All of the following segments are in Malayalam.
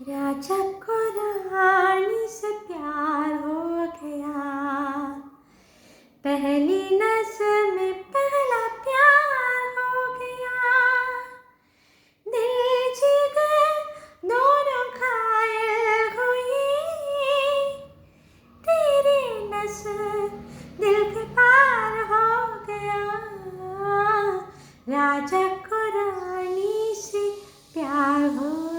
राजा को रानी से प्यार हो गया। पहली नज़र में पहला प्यार हो गया। दिल जिगर दोनों घायल हुई। तेरी नज़र दिल के पार हो गया। राजा को रानी से प्यार हो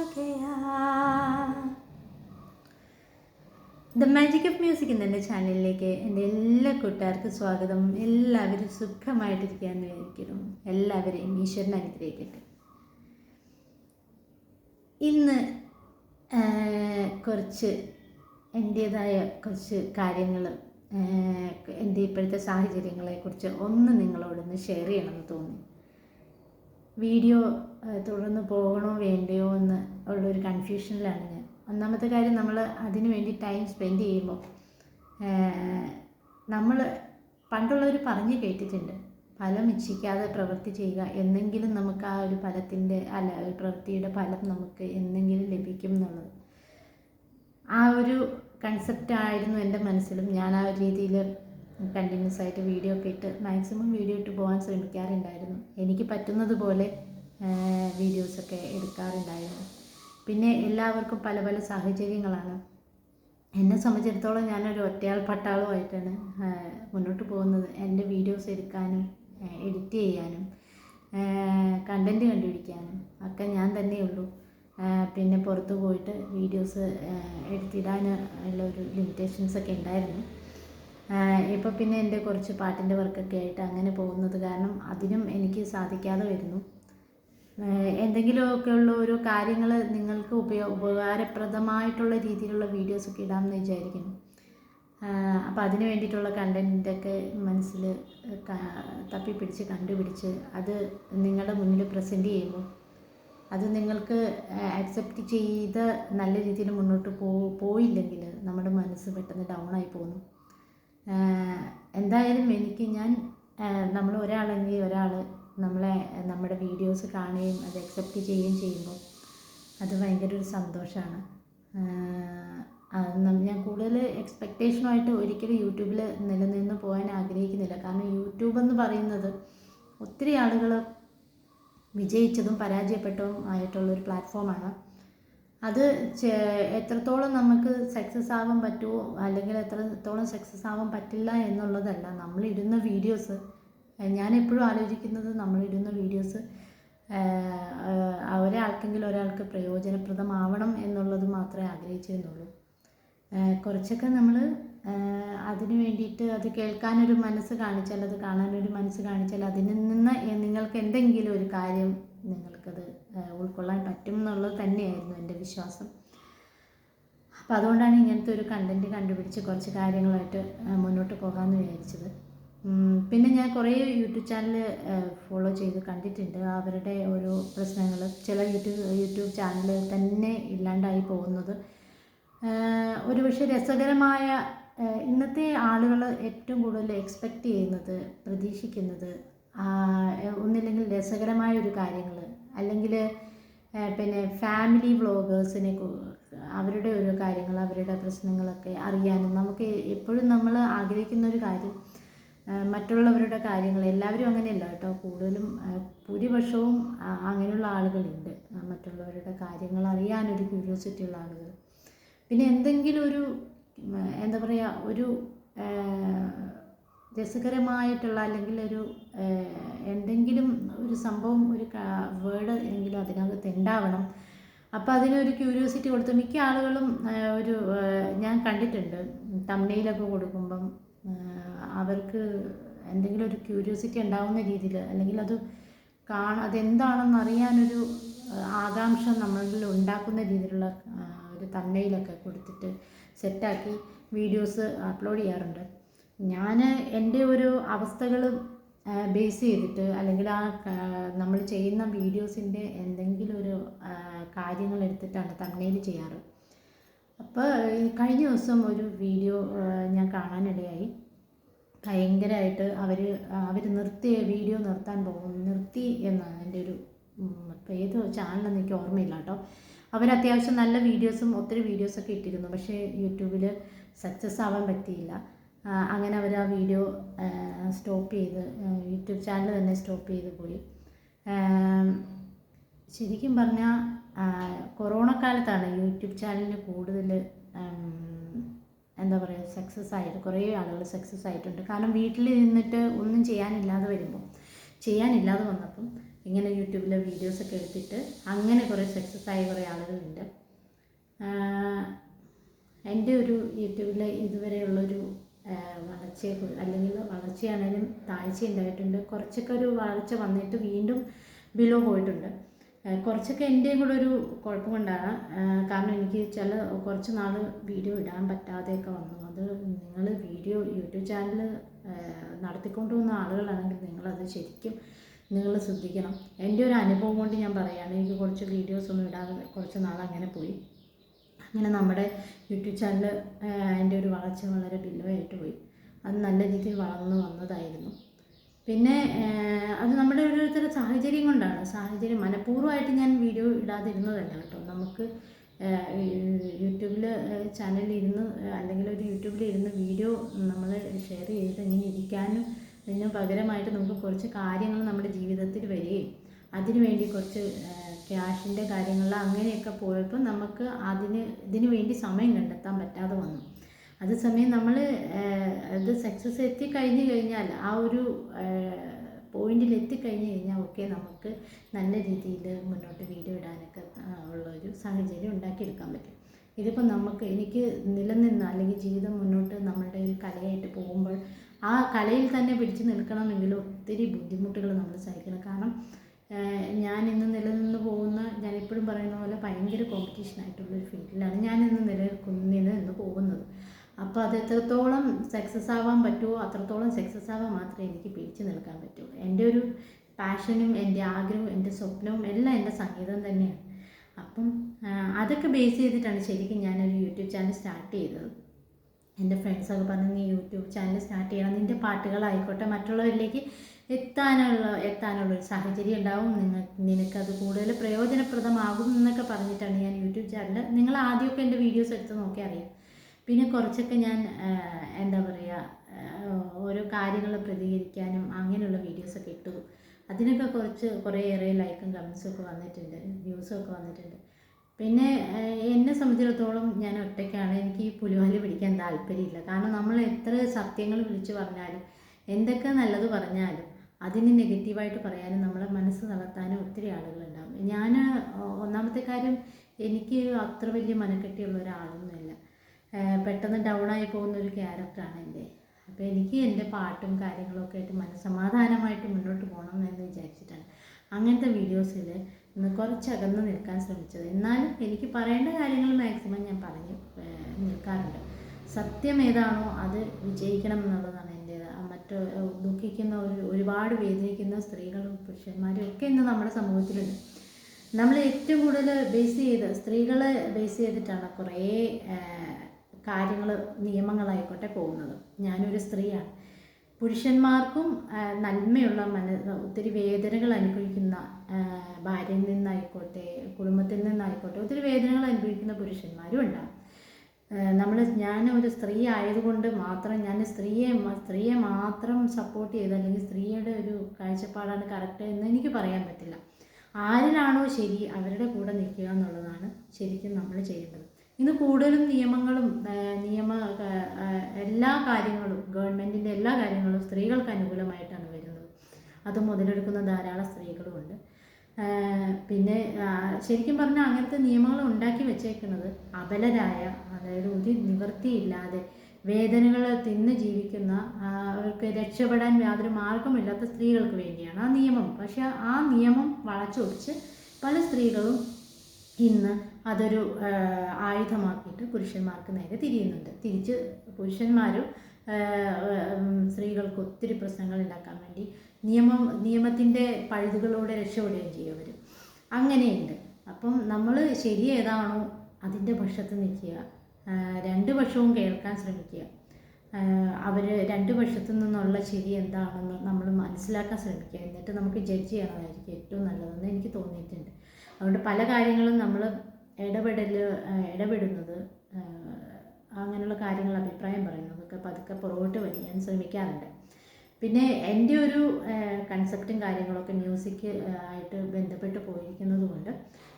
ദ മാജിക് ഓഫ് മ്യൂസിക് എന്ന എന്റെ ചാനലിലേക്ക് എന്റെ എല്ലാ കൂട്ടുകാർക്കും സ്വാഗതം. എല്ലാവരും സുഖമായിട്ടിരിക്കുകയെന്ന് വിചാരിക്കുന്നു. എല്ലാവരെയും ഈശ്വരൻ അനുഗ്രഹിക്കട്ടെ. ഇന്ന് കുറച്ച് എന്റേതായ കുറച്ച് കാര്യങ്ങൾ എന്റെ ഇപ്പോഴത്തെ സാഹചര്യങ്ങളെക്കുറിച്ച് ഒന്ന് നിങ്ങളോടൊന്ന് ഷെയർ ചെയ്യണമെന്ന് തോന്നി. വീഡിയോ തുടർന്ന് പോകണോ വേണ്ടയോ എന്ന് ഉള്ളൊരു കൺഫ്യൂഷനിലാണ് ഞാൻ ഒന്നാമത്തെ കാര്യം നമ്മൾ അതിന് വേണ്ടി ടൈം സ്പെൻഡ് ചെയ്യുമ്പോൾ നമ്മൾ പണ്ടുള്ളവർ പറഞ്ഞു കേട്ടിട്ടുണ്ട് ഫലം ഇച്ഛിക്കാതെ പ്രവൃത്തി ചെയ്യുക എന്നെങ്കിലും നമുക്ക് ആ ഒരു ഫലത്തിന്റെ അല്ല ഒരു പ്രവൃത്തിയുടെ ഫലം നമുക്ക് എന്നെങ്കിലും ലഭിക്കും എന്നുള്ളത്. ആ ഒരു കൺസെപ്റ്റ് ആയിരുന്നു എന്റെ മനസ്സിലും. ഞാൻ ആ ഒരു രീതിയിൽ കണ്ടിന്യൂസ് ആയിട്ട് വീഡിയോ ഒക്കെ ഇട്ട് മാക്സിമം വീഡിയോ ഇട്ട് പോകാൻ ശ്രമിക്കാറുണ്ടായിരുന്നു. എനിക്ക് പറ്റുന്നത് പോലെ വീഡിയോസൊക്കെ എടുക്കാറുണ്ടായിരുന്നു. പിന്നെ എല്ലാവർക്കും പല പല സാഹചര്യങ്ങളാണ്. എന്നെ സംബന്ധിച്ചിടത്തോളം ഞാനൊരു ഒറ്റയാൾ പട്ടാളമായിട്ടാണ് മുന്നോട്ട് പോകുന്നത്. എന്റെ വീഡിയോസ് എടുക്കാനും എഡിറ്റ് ചെയ്യാനും കണ്ടന്റ് കണ്ടുപിടിക്കാനും ഒക്കെ ഞാൻ തന്നെയുള്ളൂ. പിന്നെ പുറത്ത് പോയിട്ട് വീഡിയോസ് എടുത്തിടാൻ ഉള്ള ഒരു ലിമിറ്റേഷൻസ് ഒക്കെ ഉണ്ടായിരുന്നു. ഇപ്പോൾ പിന്നെ എന്റെ കുറച്ച് പാട്ടിന്റെ വർക്കൊക്കെ ആയിട്ട് അങ്ങനെ പോകുന്നത് കാരണം അതിനും എനിക്ക് സാധിക്കാതെ വരുന്നു. ഏഹ് എന്തെങ്കിലുമൊക്കെ ഉള്ള ഓരോ കാര്യങ്ങൾ നിങ്ങൾക്ക് ഉപയോ ഉപകാരപ്രദമായിട്ടുള്ള രീതിയിലുള്ള വീഡിയോസൊക്കെ ഇടാമെന്ന് വിചാരിക്കുന്നു. അപ്പോൾ അതിന് വേണ്ടിയിട്ടുള്ള കണ്ടന്റൊക്കെ മനസ്സിൽ തപ്പിപ്പിടിച്ച് കണ്ടുപിടിച്ച് അത് നിങ്ങളുടെ മുന്നിൽ പ്രസന്റ് ചെയ്യുമ്പോൾ അത് നിങ്ങൾക്ക് അക്സെപ്റ്റ് ചെയ്ത് നല്ല രീതിയിൽ മുന്നോട്ട് പോ പോയില്ലെങ്കിൽ നമ്മുടെ മനസ്സ് പെട്ടെന്ന് ഡൗൺ ആയി പോകുന്നു. എന്തായാലും എനിക്ക് ഞാൻ നമ്മൾ ഒരാളെങ്കിൽ ഒരാൾ നമ്മളെ നമ്മുടെ വീഡിയോസ് കാണുകയും അത് അക്സെപ്റ്റ് ചെയ്യുകയും ചെയ്യുമ്പോൾ അത് ഭയങ്കര ഒരു സന്തോഷമാണ് ഞാൻ കൂടുതൽ എക്സ്പെക്റ്റേഷനുമായിട്ട് ഒരിക്കലും യൂട്യൂബിൽ നിലനിന്ന് പോകാൻ ആഗ്രഹിക്കുന്നില്ല. കാരണം യൂട്യൂബ് എന്ന് പറയുന്നത് ഒത്തിരി ആളുകൾ വിജയിച്ചതും പരാജയപ്പെട്ടതും ആയിട്ടുള്ളൊരു പ്ലാറ്റ്ഫോമാണ് അത് എത്രത്തോളം നമുക്ക് സക്സസ് ആവാൻ പറ്റുമോ അല്ലെങ്കിൽ എത്രത്തോളം സക്സസ് ആവാൻ പറ്റില്ല എന്നുള്ളതല്ല. നമ്മളിടുന്ന വീഡിയോസ് ഞാൻ എപ്പോഴും ആലോചിക്കുന്നത് നമ്മളിടുന്ന വീഡിയോസ് ഒരാൾക്കെങ്കിലും ഒരാൾക്ക് പ്രയോജനപ്രദമാവണം എന്നുള്ളത് മാത്രമേ ആഗ്രഹിച്ചിരുന്നുള്ളൂ കുറച്ചൊക്കെ നമ്മൾ അതിനു വേണ്ടിയിട്ട് അത് കേൾക്കാനൊരു മനസ്സ് കാണിച്ചാൽ അത് കാണാനൊരു മനസ്സ് കാണിച്ചാൽ അതിൽ നിന്ന് നിങ്ങൾക്ക് എന്തെങ്കിലും ഒരു കാര്യം നിങ്ങൾക്കത് ഉൾക്കൊള്ളാൻ പറ്റും എന്നുള്ളത് തന്നെയായിരുന്നു എന്റെ വിശ്വാസം. അപ്പോൾ അതുകൊണ്ടാണ് ഇങ്ങനത്തെ ഒരു കണ്ടന്റ് കണ്ടുപിടിച്ച് കുറച്ച് കാര്യങ്ങളായിട്ട് മുന്നോട്ട് പോകാമെന്ന് വിചാരിച്ചത്. പിന്നെ ഞാൻ കുറേ യൂട്യൂബ് ചാനൽ ഫോളോ ചെയ്ത് കണ്ടിട്ടുണ്ട്. അവരുടെ ഓരോ പ്രശ്നങ്ങൾ ചില യൂട്യൂബ് യൂട്യൂബ് ചാനൽ തന്നെ ഇല്ലാണ്ടായി പോകുന്നത്. ഒരുപക്ഷെ രസകരമായ ഇന്നത്തെ ആളുകൾ ഏറ്റവും കൂടുതൽ എക്സ്പെക്റ്റ് ചെയ്യുന്നത് പ്രതീക്ഷിക്കുന്നത് ഒന്നില്ലെങ്കിൽ രസകരമായ ഒരു കാര്യങ്ങൾ അല്ലെങ്കിൽ പിന്നെ ഫാമിലി വ്ളോഗേഴ്സിനെ അവരുടെ ഓരോ കാര്യങ്ങൾ അവരുടെ പ്രശ്നങ്ങളൊക്കെ അറിയാനും നമുക്ക് എപ്പോഴും നമ്മൾ ആഗ്രഹിക്കുന്ന ഒരു കാര്യം മറ്റുള്ളവരുടെ കാര്യങ്ങൾ എല്ലാവരും അങ്ങനെയല്ല കേട്ടോ. കൂടുതലും ഭൂരിപക്ഷവും അങ്ങനെയുള്ള ആളുകളുണ്ട്. മറ്റുള്ളവരുടെ കാര്യങ്ങൾ അറിയാനൊരു ക്യൂരിയോസിറ്റി ഉള്ള ആളുകൾ. പിന്നെ എന്തെങ്കിലും ഒരു എന്താ പറയുക ഒരു രസകരമായിട്ടുള്ള അല്ലെങ്കിൽ ഒരു എന്തെങ്കിലും ഒരു സംഭവം ഒരു വേർഡ് എങ്കിലും അതിനകത്ത് ഉണ്ടാവണം. അപ്പോൾ അതിനൊരു ക്യൂരിയോസിറ്റി കൊടുത്ത് മിക്ക ആളുകളും ഒരു ഞാൻ കണ്ടിട്ടുണ്ട്. തമ്മനയിലൊക്കെ കൊടുക്കുമ്പം അവർക്ക് എന്തെങ്കിലും ഒരു ക്യൂരിയോസിറ്റി ഉണ്ടാകുന്ന രീതിയിൽ അല്ലെങ്കിൽ അത് കാണ അതെന്താണെന്ന് അറിയാനൊരു ആകാംക്ഷ നമ്മളിൽ ഉണ്ടാക്കുന്ന രീതിയിലുള്ള ഒരു തമ്മനയിലൊക്കെ കൊടുത്തിട്ട് സെറ്റാക്കി വീഡിയോസ് അപ്ലോഡ് ചെയ്യാറുണ്ട്. ഞാൻ എന്റെ ഒരു അവസ്ഥകൾ ബേസ് ചെയ്തിട്ട് അല്ലെങ്കിൽ ആ നമ്മൾ ചെയ്യുന്ന വീഡിയോസിന്റെ എന്തെങ്കിലും ഒരു കാര്യങ്ങൾ എടുത്തിട്ടാണ് തമ്മനയിൽ ചെയ്യാറ്. അപ്പോൾ കഴിഞ്ഞ ദിവസം ഒരു വീഡിയോ ഞാൻ കാണാനിടയായി. ഭയങ്കരമായിട്ട് അവർ അവർ നിർത്തിയ വീഡിയോ നിർത്താൻ പോകും. നിർത്തി എന്നാണ് എന്റെ ഒരു ഏത് ചാനലെന്ന് എനിക്ക് ഓർമ്മയില്ല കേട്ടോ. അവർ അത്യാവശ്യം നല്ല വീഡിയോസും ഒത്തിരി വീഡിയോസൊക്കെ ഇട്ടിരുന്നു. പക്ഷേ യൂട്യൂബിൽ സക്സസ് ആവാൻ പറ്റിയില്ല. അങ്ങനെ അവർ ആ വീഡിയോ സ്റ്റോപ്പ് ചെയ്ത് യൂട്യൂബ് ചാനൽ തന്നെ സ്റ്റോപ്പ് ചെയ്ത് പോയി. ശരിക്കും പറഞ്ഞാൽ കൊറോണ കാലത്താണ് യൂട്യൂബ് ചാനലിന് കൂടുതൽ എന്താ പറയുക സക്സസ് ആയിട്ട് കുറേ ആളുകൾ സക്സസ് ആയിട്ടുണ്ട്. കാരണം വീട്ടിൽ നിന്നിട്ട് ഒന്നും ചെയ്യാനില്ലാതെ വരുമ്പോൾ ചെയ്യാനില്ലാതെ വന്നപ്പം ഇങ്ങനെ യൂട്യൂബിലെ വീഡിയോസൊക്കെ എടുത്തിട്ട് അങ്ങനെ കുറേ സക്സസ് ആയ കുറേ ആളുകളുണ്ട്. എന്റെ ഒരു യൂട്യൂബിലെ ഇതുവരെയുള്ളൊരു വളർച്ചയെ അല്ലെങ്കിൽ വളർച്ചയാണെങ്കിലും താഴ്ച ഉണ്ടായിട്ടുണ്ട്. കുറച്ചൊക്കെ ഒരു വളർച്ച വന്നിട്ട് വീണ്ടും ബിലോ പോയിട്ടുണ്ട്. കുറച്ചൊക്കെ എന്റെയും കൂടെ ഒരു കുഴപ്പം കാരണം എനിക്ക് ചില കുറച്ച് നാൾ വീഡിയോ ഇടാൻ പറ്റാതെയൊക്കെ വന്നു. അത് നിങ്ങൾ വീഡിയോ യൂട്യൂബ് ചാനൽ നടത്തിക്കൊണ്ട് പോകുന്ന ആളുകളാണെങ്കിൽ നിങ്ങളത് ശരിക്കും നിങ്ങൾ ശ്രദ്ധിക്കണം. എന്റെ ഒരു അനുഭവം കൊണ്ട് ഞാൻ പറയുകയാണ് എനിക്ക് കുറച്ച് വീഡിയോസ് ഒന്നും ഇടാതെ കുറച്ച് നാൾ അങ്ങനെ പോയി. അങ്ങനെ നമ്മുടെ യൂട്യൂബ് ചാനൽ അതിന്റെ ഒരു വളർച്ച വളരെ ബില്ലുമായിട്ട് പോയി. അത് നല്ല രീതിയിൽ വളർന്നു വന്നതായിരുന്നു. പിന്നെ അത് നമ്മുടെ സാഹചര്യം മനഃപൂർവമായിട്ട് ഞാൻ വീഡിയോ ഇടാതിരുന്നതല്ല കേട്ടോ. നമുക്ക് യൂട്യൂബിൽ ചാനലിൽ ഇരുന്ന് അല്ലെങ്കിൽ ഒരു യൂട്യൂബിൽ ഇരുന്ന് വീഡിയോ നമ്മൾ ഷെയർ ചെയ്ത് ഇങ്ങനെ ഇരിക്കാനും ഇതിന് പകരമായിട്ട് നമുക്ക് കുറച്ച് കാര്യങ്ങൾ നമ്മുടെ ജീവിതത്തിൽ വരികയും അതിനുവേണ്ടി കുറച്ച് ക്യാഷിന്റെ കാര്യങ്ങൾ അങ്ങനെയൊക്കെ പോയപ്പോൾ നമുക്ക് അതിന് ഇതിനു വേണ്ടി സമയം കണ്ടെത്താൻ പറ്റാതെ വന്നു. അതേസമയം നമ്മൾ അത് സക്സസ് എത്തി എത്തിക്കഴിഞ്ഞ് കഴിഞ്ഞാൽ ആ ഒരു പോയിന്റിൽ എത്തിക്കഴിഞ്ഞ് കഴിഞ്ഞാൽ ഒക്കെ നമുക്ക് നല്ല രീതിയിൽ മുന്നോട്ട് വീഡിയോ ഇടാനൊക്കെ ഉള്ള ഒരു സാഹചര്യം ഉണ്ടാക്കിയെടുക്കാൻ പറ്റും. ഇതിപ്പോൾ നമുക്ക് എനിക്ക് നിലനിന്ന് അല്ലെങ്കിൽ ജീവിതം മുന്നോട്ട് നമ്മളുടെ ഒരു കലയായിട്ട് പോകുമ്പോൾ ആ കലയിൽ തന്നെ പിടിച്ചു നിൽക്കണമെങ്കിൽ ഒത്തിരി ബുദ്ധിമുട്ടുകൾ നമ്മൾ സഹിക്കണം. കാരണം ഞാൻ ഇന്ന് നിലനിന്ന് പോകുന്ന ഞാൻ എപ്പോഴും പറയുന്ന പോലെ ഭയങ്കര കോമ്പറ്റീഷൻ ആയിട്ടുള്ളൊരു ഫീൽഡിലാണ് ഞാൻ ഇന്ന് നിലനിൽക്കുന്ന നിലനിന്ന് പോകുന്നത്. അപ്പോൾ അത് എത്രത്തോളം സക്സസ് ആവാൻ പറ്റുമോ അത്രത്തോളം സക്സസ് ആവാൻ മാത്രമേ എനിക്ക് പിടിച്ചു നിൽക്കാൻ പറ്റുള്ളൂ. എന്റെ ഒരു പാഷനും എന്റെ ആഗ്രഹവും എന്റെ സ്വപ്നവും എല്ലാം എന്റെ സംഗീതം തന്നെയാണ്. അപ്പം അതൊക്കെ ബേസ് ചെയ്തിട്ടാണ് ശരിക്കും ഞാനൊരു യൂട്യൂബ് ചാനൽ സ്റ്റാർട്ട് ചെയ്തത്. എന്റെ ഫ്രണ്ട്സൊക്കെ പറഞ്ഞു നീ യൂട്യൂബ് ചാനൽ സ്റ്റാർട്ട് ചെയ്യണം. നിന്റെ പാട്ടുകളായിക്കോട്ടെ മറ്റുള്ളവരിലേക്ക് എത്താനുള്ള എത്താനുള്ള ഒരു സാഹചര്യം ഉണ്ടാവും. നിങ്ങൾ നിനക്കത് കൂടുതൽ പ്രയോജനപ്രദമാകും എന്നൊക്കെ പറഞ്ഞിട്ടാണ് ഞാൻ യൂട്യൂബ് ചാനൽ നിങ്ങൾ ആദ്യമൊക്കെ എന്റെ വീഡിയോസ് എടുത്ത് നോക്കി അറിയാം പിന്നെ കുറച്ചൊക്കെ ഞാൻ എന്താ പറയുക ഓരോ കാര്യങ്ങൾ പ്രതികരിക്കാനും അങ്ങനെയുള്ള വീഡിയോസൊക്കെ ഇട്ടു. അതിനൊക്കെ കുറച്ച് കുറേയേറെ ലൈക്കും കമൻസും ഒക്കെ വന്നിട്ടുണ്ട് വ്യൂസും ഒക്കെ വന്നിട്ടുണ്ട്. പിന്നെ എന്നെ സംബന്ധിച്ചിടത്തോളം ഞാൻ ഒറ്റയ്ക്കാണ്. എനിക്ക് ഈ പുലിവാലി പിടിക്കാൻ താല്പര്യമില്ല. കാരണം നമ്മൾ എത്ര സത്യങ്ങൾ വിളിച്ചു പറഞ്ഞാലും എന്തൊക്കെ നല്ലത് പറഞ്ഞാലും അതിന് നെഗറ്റീവായിട്ട് പറയാനും നമ്മളെ മനസ്സ് നടത്താനും ഒത്തിരി ആളുകളുണ്ടാവും. ഞാൻ ഒന്നാമത്തെ കാര്യം എനിക്ക് അത്ര വലിയ മനക്കെട്ടിയുള്ള ഒരാളൊന്നുമില്ല. പെട്ടെന്ന് ഡൗൺ ആയി പോകുന്ന ഒരു ക്യാരക്ടറാണ് എന്റെ. അപ്പോൾ എനിക്ക് എന്റെ പാട്ടും കാര്യങ്ങളൊക്കെ ആയിട്ട് മനസ്സമാധാനമായിട്ട് മുന്നോട്ട് പോകണം എന്ന് വിചാരിച്ചിട്ടാണ് അങ്ങനത്തെ വീഡിയോസിൽ ഒന്ന് കുറച്ച് അകന്ന് നിൽക്കാൻ ശ്രമിച്ചത്. എന്നാലും എനിക്ക് പറയേണ്ട കാര്യങ്ങൾ മാക്സിമം ഞാൻ പറഞ്ഞു നിൽക്കാറുണ്ട്. സത്യം ഏതാണോ അത് വിജയിക്കണം എന്നുള്ളതാണ് എന്റെ മറ്റ് ദുഃഖിക്കുന്ന ഒരു ഒരുപാട് വേദനിക്കുന്ന സ്ത്രീകളും പുരുഷന്മാരും ഒക്കെ ഇന്ന് നമ്മുടെ സമൂഹത്തിലുണ്ട്. നമ്മൾ ഏറ്റവും കൂടുതൽ ബേസ് ചെയ്ത് സ്ത്രീകളെ ബേസ് ചെയ്തിട്ടാണ് കുറേ കാര്യങ്ങൾ നിയമങ്ങളായിക്കോട്ടെ പോകുന്നത്. ഞാനൊരു സ്ത്രീയാണ്. പുരുഷന്മാർക്കും നന്മയുള്ള മന ഒത്തിരി വേദനകൾ അനുഭവിക്കുന്ന ഭാര്യയിൽ നിന്നായിക്കോട്ടെ കുടുംബത്തിൽ നിന്നായിക്കോട്ടെ ഒത്തിരി വേദനകൾ അനുഭവിക്കുന്ന പുരുഷന്മാരും ഉണ്ടാകും. നമ്മൾ ഞാൻ ഒരു സ്ത്രീ ആയതുകൊണ്ട് മാത്രം ഞാൻ സ്ത്രീയെ സ്ത്രീയെ മാത്രം സപ്പോർട്ട് ചെയ്ത് അല്ലെങ്കിൽ സ്ത്രീയുടെ ഒരു കാഴ്ചപ്പാടാണ് കറക്റ്റ് എന്ന് എനിക്ക് പറയാൻ പറ്റില്ല. ആരിലാണോ ശരി അവരുടെ കൂടെ നിൽക്കുക എന്നുള്ളതാണ് ശരിക്കും നമ്മൾ ചെയ്യേണ്ടത്. ഇന്ന് കൂടുതലും നിയമങ്ങളും നിയമ എല്ലാ കാര്യങ്ങളും ഗവൺമെന്റിന്റെ എല്ലാ കാര്യങ്ങളും സ്ത്രീകൾക്ക് അനുകൂലമായിട്ടാണ് വരുന്നത്. അത് മുതലെടുക്കുന്ന ധാരാളം സ്ത്രീകളുമുണ്ട് പിന്നെ ശരിക്കും പറഞ്ഞാൽ അങ്ങനത്തെ നിയമങ്ങൾ ഉണ്ടാക്കി വെച്ചേക്കുന്നത് അബലരായ അതായത് ഒരു നിവൃത്തിയില്ലാതെ വേദനകൾ തിന്ന് ജീവിക്കുന്ന അവർക്ക് രക്ഷപ്പെടാൻ യാതൊരു മാർഗമില്ലാത്ത സ്ത്രീകൾക്ക് വേണ്ടിയാണ് ആ നിയമം. പക്ഷേ ആ നിയമം വളച്ചൊടിച്ച് പല സ്ത്രീകളും ഇന്ന് അതൊരു ആയുധമാക്കിയിട്ട് പുരുഷന്മാർക്ക് നേരെ തിരിയുന്നുണ്ട്. തിരിച്ച് പുരുഷന്മാരും സ്ത്രീകൾക്ക് ഒത്തിരി പ്രശ്നങ്ങൾ ഉണ്ടാക്കാൻ വേണ്ടി നിയമം നിയമത്തിന്റെ പഴുതുകളോടെ രക്ഷപ്പെടുകയും ചെയ്യും അവർ അങ്ങനെയുണ്ട്. അപ്പം നമ്മൾ ശരി ഏതാണോ അതിന്റെ പക്ഷത്ത് നിൽക്കുക. രണ്ട് പക്ഷവും കേൾക്കാൻ ശ്രമിക്കുക. അവർ രണ്ട് പക്ഷത്തു നിന്നുള്ള ശരി എന്താണെന്ന് നമ്മൾ മനസ്സിലാക്കാൻ ശ്രമിക്കുക. എന്നിട്ട് നമുക്ക് ജഡ്ജ് ചെയ്യണമായിരിക്കും ഏറ്റവും നല്ലതെന്ന് എനിക്ക് തോന്നിയിട്ടുണ്ട്. അതുകൊണ്ട് പല കാര്യങ്ങളും നമ്മൾ ഇടപെടൽ ഇടപെടുന്നത് അങ്ങനെയുള്ള കാര്യങ്ങൾ അഭിപ്രായം പറയുന്നതൊക്കെ പതുക്കെ പുറകോട്ട് വലിയാൻ ശ്രമിക്കാറുണ്ട്. പിന്നെ എന്റെ ഒരു കൺസെപ്റ്റും കാര്യങ്ങളൊക്കെ മ്യൂസിക് ആയിട്ട് ബന്ധപ്പെട്ട് പോയിരിക്കുന്നത് കൊണ്ട്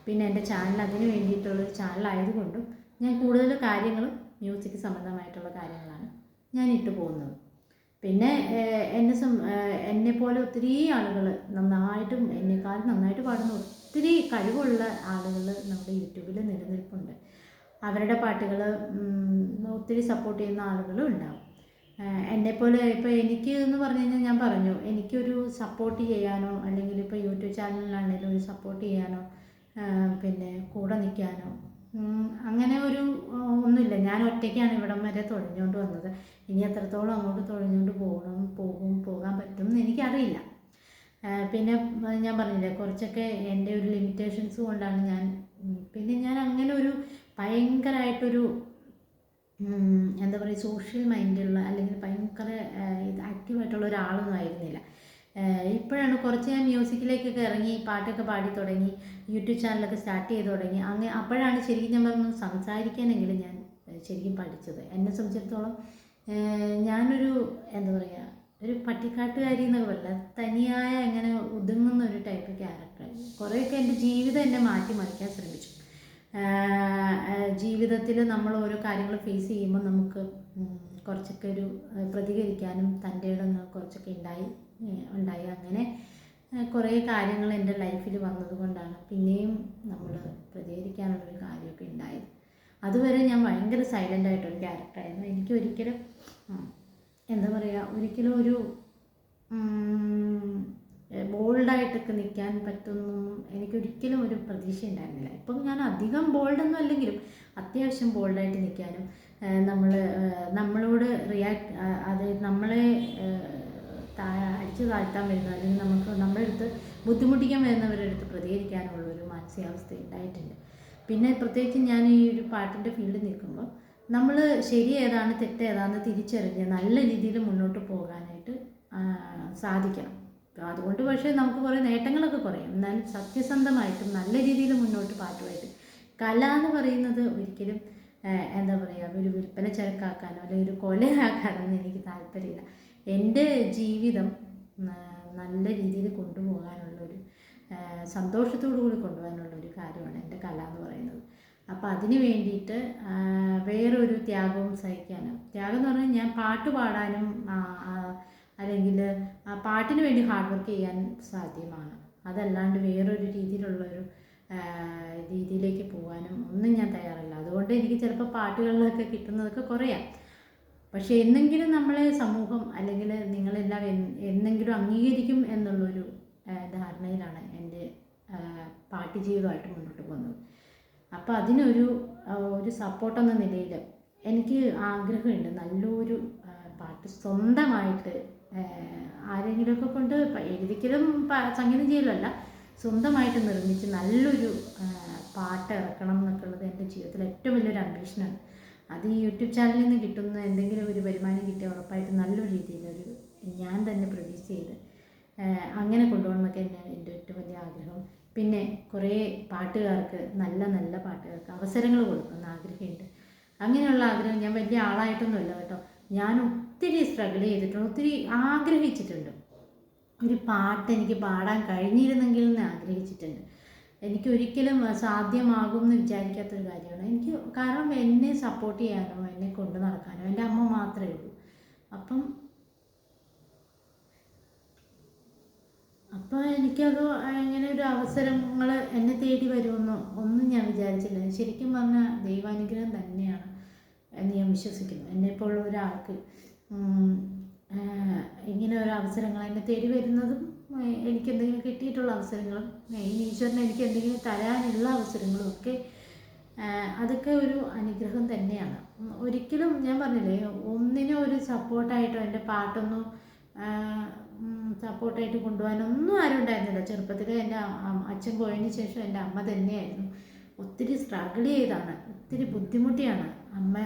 പിന്നെ എന്റെ ചാനൽ അതിന് വേണ്ടിയിട്ടുള്ളൊരു ചാനലായതുകൊണ്ടും ഞാൻ കൂടുതൽ കാര്യങ്ങളും മ്യൂസിക് സംബന്ധമായിട്ടുള്ള കാര്യങ്ങളാണ് ഞാൻ ഇട്ടു പോകുന്നത്. പിന്നെ എന്നെ സം എന്നെപ്പോലെ ഒത്തിരി ആളുകൾ നന്നായിട്ടും എന്നെക്കാളും നന്നായിട്ട് പാടുന്ന ഒത്തിരി കഴിവുള്ള ആളുകൾ നമ്മുടെ യൂട്യൂബിൽ നിലനിൽപ്പുണ്ട്. അവരുടെ പാട്ടുകൾ ഒത്തിരി സപ്പോർട്ട് ചെയ്യുന്ന ആളുകളും ഉണ്ടാവും. എന്നെപ്പോലെ ഇപ്പോൾ എനിക്ക് എന്ന് പറഞ്ഞു കഴിഞ്ഞാൽ ഞാൻ പറഞ്ഞു എനിക്കൊരു സപ്പോർട്ട് ചെയ്യാനോ അല്ലെങ്കിൽ ഇപ്പോൾ യൂട്യൂബ് ചാനലിലാണെങ്കിലും ഒരു സപ്പോർട്ട് ചെയ്യാനോ പിന്നെ കൂടെ നിൽക്കാനോ അങ്ങനെ ഒരു ഒന്നുമില്ല. ഞാൻ ഒറ്റയ്ക്കാണ് ഇവിടം വരെ തുഴഞ്ഞുകൊണ്ട് വന്നത്. ഇനി എത്രത്തോളം അങ്ങോട്ട് തുഴഞ്ഞുകൊണ്ട് പോകണം പോകും പോകാൻ പറ്റും എന്ന് എനിക്കറിയില്ല. പിന്നെ ഞാൻ പറഞ്ഞില്ലേ കുറച്ചൊക്കെ എന്റെ ഒരു ലിമിറ്റേഷൻസ് കൊണ്ടാണ് ഞാൻ പിന്നെ ഞാൻ അങ്ങനെ ഒരു ഭയങ്കരമായിട്ടൊരു എന്താ പറയുക സോഷ്യൽ മൈൻഡുള്ള അല്ലെങ്കിൽ ഭയങ്കര ഇത് ആക്റ്റീവായിട്ടുള്ള ഒരാളൊന്നും ആയിരുന്നില്ല. ഇപ്പോഴാണ് കുറച്ച് ഞാൻ മ്യൂസിക്കിലേക്കൊക്കെ ഇറങ്ങി പാട്ടൊക്കെ പാടി തുടങ്ങി യൂട്യൂബ് ചാനലൊക്കെ സ്റ്റാർട്ട് ചെയ്ത് തുടങ്ങി അങ്ങനെ അപ്പോഴാണ് ശരിക്കും ഞാൻ പറഞ്ഞു സംസാരിക്കാനെങ്കിലും ഞാൻ ശരിക്കും പഠിച്ചത്. എന്നെ സംബന്ധിച്ചിടത്തോളം ഞാനൊരു എന്താ പറയുക ഒരു പട്ടിക്കാട്ടുകാരി എന്നൊക്കെ പറയില്ല? തനിയായ അങ്ങനെ ഒതുങ്ങുന്ന ഒരു ടൈപ്പ് ക്യാരക്ടർ കുറേയൊക്കെ എന്റെ ജീവിതം എന്നെ മാറ്റിമറിക്കാൻ ശ്രമിച്ചു. ജീവിതത്തിൽ നമ്മൾ ഓരോ കാര്യങ്ങൾ ഫേസ് ചെയ്യുമ്പോൾ നമുക്ക് കുറച്ചൊക്കെ ഒരു പ്രതികരിക്കാനും തന്റെ കുറച്ചൊക്കെ ഉണ്ടായി ഉണ്ടായി. അങ്ങനെ കുറേ കാര്യങ്ങൾ എന്റെ ലൈഫിൽ വന്നതുകൊണ്ടാണ് പിന്നെയും നമ്മൾ പ്രതികരിക്കാനുള്ളൊരു കാര്യമൊക്കെ ഉണ്ടായത്. അതുവരെ ഞാൻ ഭയങ്കര സൈലന്റ് ആയിട്ടൊരു ക്യാരക്ടറായിരുന്നു എനിക്ക് ഒരിക്കലും എന്താ പറയുക ഒരിക്കലും ഒരു ബോൾഡായിട്ടൊക്കെ നിൽക്കാൻ പറ്റുന്നു എനിക്കൊരിക്കലും ഒരു പ്രതീക്ഷ ഉണ്ടായിരുന്നില്ല. ഇപ്പം ഞാൻ അധികം ബോൾഡൊന്നും അല്ലെങ്കിലും അത്യാവശ്യം ബോൾഡായിട്ട് നിൽക്കാനും നമ്മൾ നമ്മളോട് റിയാക്ട് അതായത് നമ്മളെ അടിച്ചു താഴ്ത്താൻ വരുന്ന അല്ലെങ്കിൽ നമുക്ക് നമ്മുടെ അടുത്ത് ബുദ്ധിമുട്ടിക്കാൻ വരുന്നവരുടെ അടുത്ത് പ്രതികരിക്കാനുള്ള ഒരു മാനസികാവസ്ഥ ഉണ്ടായിട്ടുണ്ട്. പിന്നെ പ്രത്യേകിച്ച് ഞാൻ ഈ ഒരു പാട്ടിന്റെ ഫീൽഡിൽ നിൽക്കുമ്പോൾ നമ്മൾ ശരി ഏതാണ് തെറ്റ് ഏതാണ് തിരിച്ചറിഞ്ഞ് നല്ല രീതിയിൽ മുന്നോട്ട് പോകാനായിട്ട് സാധിക്കണം. അതുകൊണ്ട് പക്ഷേ നമുക്ക് കുറേ നേട്ടങ്ങളൊക്കെ കുറയും. എന്നാലും സത്യസന്ധമായിട്ടും നല്ല രീതിയിൽ മുന്നോട്ട് പാട്ടുമായിട്ട് കല എന്ന് പറയുന്നത് ഒരിക്കലും എന്താ പറയുക ഒരു വിൽപ്പന ചരക്കാക്കാനോ അല്ലെങ്കിൽ ഒരു കൊലയാക്കാനോ ഒന്നും എനിക്ക് താല്പര്യമില്ല. എന്റെ ജീവിതം നല്ല രീതിയിൽ കൊണ്ടുപോകാനുള്ളൊരു സന്തോഷത്തോടു കൂടി കൊണ്ടുപോകാനുള്ള ഒരു കാര്യമാണ് എന്റെ കല എന്ന് പറയുന്നത്. അപ്പോൾ അതിന് വേണ്ടിയിട്ട് വേറൊരു ത്യാഗവും സഹിക്കാനും. ത്യാഗം എന്ന് പറഞ്ഞാൽ ഞാൻ പാട്ട് പാടാനും അല്ലെങ്കിൽ പാട്ടിന് വേണ്ടി ഹാർഡ് വർക്ക് ചെയ്യാൻ സാധ്യമാണ്. അതല്ലാണ്ട് വേറൊരു രീതിയിലുള്ളൊരു രീതിയിലേക്ക് പോകാനും ഒന്നും ഞാൻ തയ്യാറല്ല. അതുകൊണ്ട് എനിക്ക് ചിലപ്പോൾ പാട്ടുകളിലൊക്കെ കിട്ടുന്നതൊക്കെ കുറയാം. പക്ഷേ എന്നെങ്കിലും നമ്മളെ സമൂഹം അല്ലെങ്കിൽ നിങ്ങളെല്ലാം എന്ന് എന്നെങ്കിലും അംഗീകരിക്കും എന്നുള്ളൊരു ധാരണയിലാണ് എന്റെ പാട്ട് ജീവിതമായിട്ട് മുന്നോട്ട് പോകുന്നത്. അപ്പോൾ അതിനൊരു ഒരു സപ്പോർട്ട് എന്ന നിലയിൽ എനിക്ക് ആഗ്രഹമുണ്ട്. നല്ലൊരു പാട്ട് സ്വന്തമായിട്ട് ആരെങ്കിലുമൊക്കെ കൊണ്ട് എഴുതിക്കലും സംഗീതം ചെയ്യലല്ല സ്വന്തമായിട്ട് നിർമ്മിച്ച് നല്ലൊരു പാട്ട് ഇറക്കണം എന്നൊക്കെയുള്ളത് എന്റെ ജീവിതത്തിൽ ഏറ്റവും വലിയൊരു അംബീഷനാണ് അത് ഈ യൂട്യൂബ് ചാനലിൽ നിന്ന് കിട്ടുന്ന എന്തെങ്കിലും ഒരു വരുമാനം കിട്ടിയാൽ ഉറപ്പായിട്ട് നല്ലൊരു രീതിയിലൊരു ഞാൻ തന്നെ പ്രൊഡ്യൂസ് ചെയ്ത് അങ്ങനെ കൊണ്ടുപോകണം എന്നൊക്കെ തന്നെയാണ് എന്റെ ഏറ്റവും വലിയ ആഗ്രഹം. പിന്നെ കുറേ പാട്ടുകാർക്ക് നല്ല നല്ല പാട്ടുകാർക്ക് അവസരങ്ങൾ കൊടുക്കുന്ന ആഗ്രഹമുണ്ട്. അങ്ങനെയുള്ള ആഗ്രഹം ഞാൻ വലിയ ആളായിട്ടൊന്നുമില്ല കേട്ടോ. ഞാൻ ഒത്തിരി സ്ട്രഗിൾ ചെയ്തിട്ടുണ്ട് ഒത്തിരി ആഗ്രഹിച്ചിട്ടുണ്ട്. ഒരു പാട്ട് എനിക്ക് പാടാൻ കഴിഞ്ഞിരുന്നെങ്കിൽ എന്ന് ആഗ്രഹിച്ചിട്ടുണ്ട്. എനിക്ക് ഒരിക്കലും സാധ്യമാകും എന്ന് വിചാരിക്കാത്തൊരു കാര്യമാണ്. എനിക്ക് കാരണം എന്നെ സപ്പോർട്ട് ചെയ്യാനോ എന്നെ കൊണ്ടു നടക്കാനോ എന്റെ അമ്മ മാത്രമേ ഉള്ളൂ. അപ്പം അപ്പോൾ എനിക്കത് ഇങ്ങനെ ഒരു അവസരങ്ങൾ എന്നെ തേടി വരുമെന്നോ ഒന്നും ഞാൻ വിചാരിച്ചില്ല. ശരിക്കും പറഞ്ഞാൽ ദൈവാനുഗ്രഹം തന്നെയാണ് എന്ന് ഞാൻ വിശ്വസിക്കുന്നു. എന്നെപ്പോലുള്ള ഒരാൾക്ക് ഇങ്ങനെ ഒരു അവസരങ്ങൾ എന്നെ തേടി വരുന്നതും എനിക്ക് എന്തെങ്കിലും കിട്ടിയിട്ടുള്ള അവസരങ്ങളും ഇനി ഈ ഈശ്വരൻ എനിക്ക് എന്തെങ്കിലും തരാനുള്ള അവസരങ്ങളും ഒക്കെ അതൊക്കെ ഒരു അനുഗ്രഹം തന്നെയാണ്. ഒരിക്കലും ഞാൻ പറഞ്ഞില്ലേ ഒന്നിനും ഒരു സപ്പോർട്ടായിട്ടോ എന്റെ പാട്ടൊന്നും സപ്പോർട്ടായിട്ട് കൊണ്ടുപോകാനൊന്നും ആരും ഉണ്ടായിരുന്നില്ല. ചെറുപ്പത്തിൽ എന്റെ അച്ഛൻ പോയതിന് ശേഷം എന്റെ അമ്മ തന്നെയായിരുന്നു. ഒത്തിരി സ്ട്രഗിൾ ചെയ്താണ്. ഒത്തിരി ബുദ്ധിമുട്ടിയാണ് അമ്മ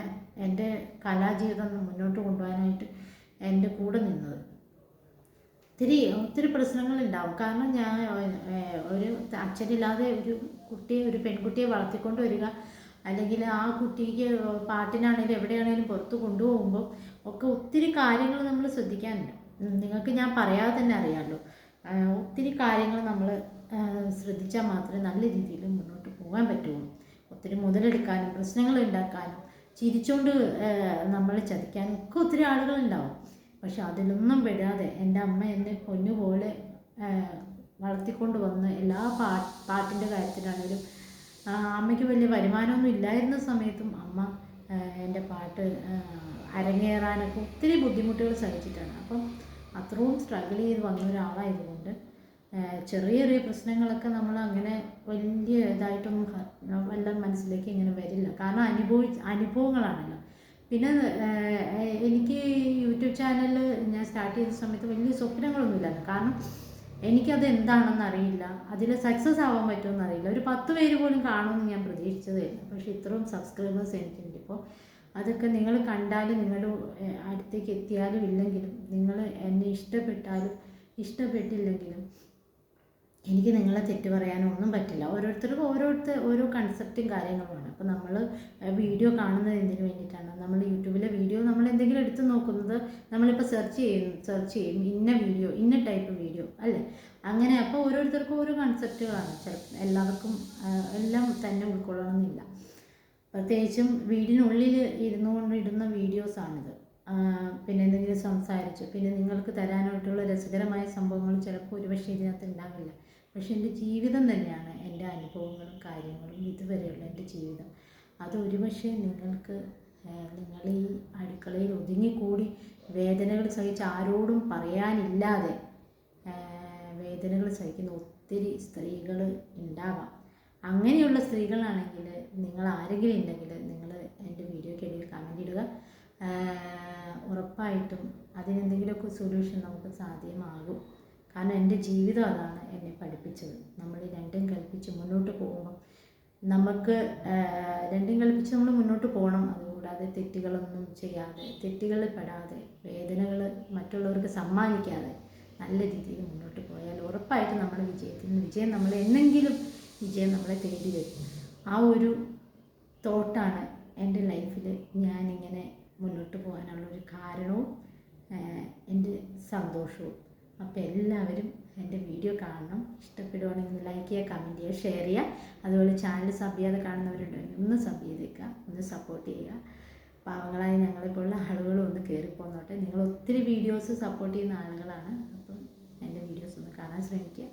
എന്റെ കലാജീവിതം മുന്നോട്ട് കൊണ്ടുപോകാനായിട്ട് എന്റെ കൂടെ നിന്നത്. ഒത്തിരി ഒത്തിരി പ്രശ്നങ്ങളുണ്ടാവും കാരണം ഞാൻ ഒരു അച്ഛനില്ലാതെ ഒരു കുട്ടിയെ ഒരു പെൺകുട്ടിയെ വളർത്തിക്കൊണ്ട് വരിക അല്ലെങ്കിൽ ആ കുട്ടിക്ക് പാട്ടിനാണെങ്കിലും എവിടെയാണെങ്കിലും പുറത്ത് കൊണ്ടുപോകുമ്പോൾ ഒക്കെ ഒത്തിരി കാര്യങ്ങൾ നമ്മൾ ശ്രദ്ധിക്കാനുണ്ട്. നിങ്ങൾക്ക് ഞാൻ പറയാതെ തന്നെ അറിയാമല്ലോ ഒത്തിരി കാര്യങ്ങൾ നമ്മൾ ശ്രദ്ധിച്ചാൽ മാത്രമേ നല്ല രീതിയിൽ മുന്നോട്ട് പോകാൻ പറ്റുള്ളൂ. ഒത്തിരി മുതലെടുക്കാനും പ്രശ്നങ്ങൾ ഉണ്ടാക്കാനും ചിരിച്ചുകൊണ്ട് നമ്മൾ ചതിക്കാനും ഒക്കെ ഒത്തിരി ആളുകളുണ്ടാവും പക്ഷെ അതിലൊന്നും പെടാതെ എന്റെ അമ്മ എന്നെ പൊന്നുപോലെ വളർത്തിക്കൊണ്ട് വന്ന് എല്ലാ പാ പാട്ടിന്റെ കാര്യത്തിലാണെങ്കിലും അമ്മയ്ക്ക് വലിയ വരുമാനമൊന്നും ഇല്ലായിരുന്ന സമയത്തും അമ്മ എന്റെ പാട്ട് അരങ്ങേറാനൊക്കെ ഒത്തിരി ബുദ്ധിമുട്ടുകൾ സഹിച്ചിട്ടാണ്. അപ്പം അത്രയും സ്ട്രഗിൾ ചെയ്ത് വന്ന ഒരാളായതുകൊണ്ട് ചെറിയ ചെറിയ പ്രശ്നങ്ങളൊക്കെ നമ്മൾ അങ്ങനെ വലിയ ഇതായിട്ടൊന്നും എല്ലാം മനസ്സിലേക്ക് ഇങ്ങനെ വരില്ല. കാരണം അനുഭവി അനുഭവങ്ങളാണല്ലോ. പിന്നെ എനിക്ക് യൂട്യൂബ് ചാനൽ ഞാൻ സ്റ്റാർട്ട് ചെയ്ത സമയത്ത് വലിയ സ്വപ്നങ്ങളൊന്നുമില്ലായിരുന്നു കാരണം എനിക്കത് എന്താണെന്ന് അറിയില്ല. അതിൽ സക്സസ് ആവാൻ പറ്റുമെന്ന് അറിയില്ല ഒരു പത്ത് പേര് പോലും കാണുമെന്ന് ഞാൻ പ്രതീക്ഷിച്ചതായിരുന്നു പക്ഷേ ഇത്രയും സബ്സ്ക്രൈബേഴ്സ് എനിക്കുണ്ട്. ഇപ്പോൾ അതൊക്കെ നിങ്ങൾ കണ്ടാലും ഏഹ്, അടുത്തേക്ക് എത്തിയാലും ഇല്ലെങ്കിലും നിങ്ങൾ എന്നെ ഇഷ്ടപ്പെട്ടാലും ഇഷ്ടപ്പെട്ടില്ലെങ്കിലും എനിക്ക് നിങ്ങളെ തെറ്റ് പറയാനോ ഒന്നും പറ്റില്ല. ഓരോരുത്തർക്കും ഓരോരുത്തർ ഓരോ കൺസെപ്റ്റും കാര്യങ്ങളുമാണ്. അപ്പോൾ നമ്മൾ വീഡിയോ കാണുന്നത് എന്തിനു വേണ്ടിയിട്ടാണ്? നമ്മൾ യൂട്യൂബിലെ വീഡിയോ നമ്മൾ എന്തെങ്കിലും എടുത്ത് നോക്കുന്നത് നമ്മളിപ്പോൾ സെർച്ച് ചെയ്യും സെർച്ച് ചെയ്യും. ഇന്ന വീഡിയോ ഇന്ന ടൈപ്പ് വീഡിയോ അല്ലേ? അങ്ങനെ അപ്പോൾ ഓരോരുത്തർക്കും ഓരോ കൺസെപ്റ്റുകളാണ് ചിലപ്പോൾ എല്ലാവർക്കും എല്ലാം തന്നെ ഉൾക്കൊള്ളണമെന്നില്ല. പ്രത്യേകിച്ചും വീടിനുള്ളിൽ ഇരുന്നു കൊണ്ടിടുന്ന വീഡിയോസാണിത് പിന്നെ എന്തെങ്കിലും സംസാരിച്ചു പിന്നെ നിങ്ങൾക്ക് തരാനായിട്ടുള്ള രസകരമായ സംഭവങ്ങൾ ചിലപ്പോൾ ഒരുപക്ഷെ ഇതിനകത്ത് ഉണ്ടാവില്ല. പക്ഷെ എന്റെ ജീവിതം തന്നെയാണ് എന്റെ അനുഭവങ്ങളും കാര്യങ്ങളും ഇതുവരെയുള്ള എന്റെ ജീവിതം. അത് ഒരുപക്ഷെ നിങ്ങൾക്ക് നിങ്ങൾ ഈ അടുക്കളയിൽ ഒതുങ്ങിക്കൂടി വേദനകൾ സഹിച്ച് ആരോടും പറയാനില്ലാതെ വേദനകൾ സഹിക്കുന്ന ഒത്തിരി സ്ത്രീകൾ ഉണ്ടാവാം. അങ്ങനെയുള്ള സ്ത്രീകളാണെങ്കിൽ നിങ്ങൾ ആരെങ്കിലും ഉണ്ടെങ്കിൽ നിങ്ങൾ എന്റെ വീഡിയോയ്ക്കിടയിൽ കമന്റ് ഇടുക. ഉറപ്പായിട്ടും അതിനെന്തെങ്കിലുമൊക്കെ സൊല്യൂഷൻ നമുക്ക് സാധ്യമാകും. കാരണം എന്റെ ജീവിതം അതാണ് എന്നെ പഠിപ്പിച്ചത്. നമ്മൾ രണ്ടും കൽപ്പിച്ച് മുന്നോട്ട് പോകുമ്പോൾ നമുക്ക് രണ്ടും കൽപ്പിച്ച് നമ്മൾ മുന്നോട്ട് പോകണം. അതുകൂടാതെ തെറ്റുകളൊന്നും ചെയ്യാതെ തെറ്റുകളിൽ പെടാതെ വേദനകൾ മറ്റുള്ളവർക്ക് സമ്മാനിക്കാതെ നല്ല രീതിയിൽ മുന്നോട്ട് പോയാൽ ഉറപ്പായിട്ടും നമ്മുടെ വിജയത്തിന് വിജയം നമ്മൾ എന്നെങ്കിലും വിജയം നമ്മളെ തേടി വരും. ആ ഒരു തോട്ടാണ് എന്റെ ലൈഫിൽ ഞാനിങ്ങനെ മുന്നോട്ട് പോകാനുള്ള ഒരു കാരണവും എന്റെ സന്തോഷവും. അപ്പോൾ എല്ലാവരും എന്റെ വീഡിയോ കാണണം. ഇഷ്ടപ്പെടുവാണെങ്കിൽ ലൈക്ക് ചെയ്യുക കമന്റ് ചെയ്യുക ഷെയർ ചെയ്യുക. അതുപോലെ ചാനൽ സബ് ചെയ്യാതെ കാണുന്നവരുണ്ടെങ്കിൽ ഒന്ന് സബ് ചെയ്തേക്കുക ഒന്ന് സപ്പോർട്ട് ചെയ്യുക. പാവങ്ങളായ ഞങ്ങളെപ്പോലുള്ള ആളുകളും ഒന്ന് കയറിപ്പോന്നോട്ടെ നിങ്ങൾ ഒത്തിരി വീഡിയോസ് സപ്പോർട്ട് ചെയ്യുന്ന ആളുകളാണ്. അപ്പം എന്റെ വീഡിയോസ് ഒന്ന് കാണാൻ ശ്രമിക്കുക.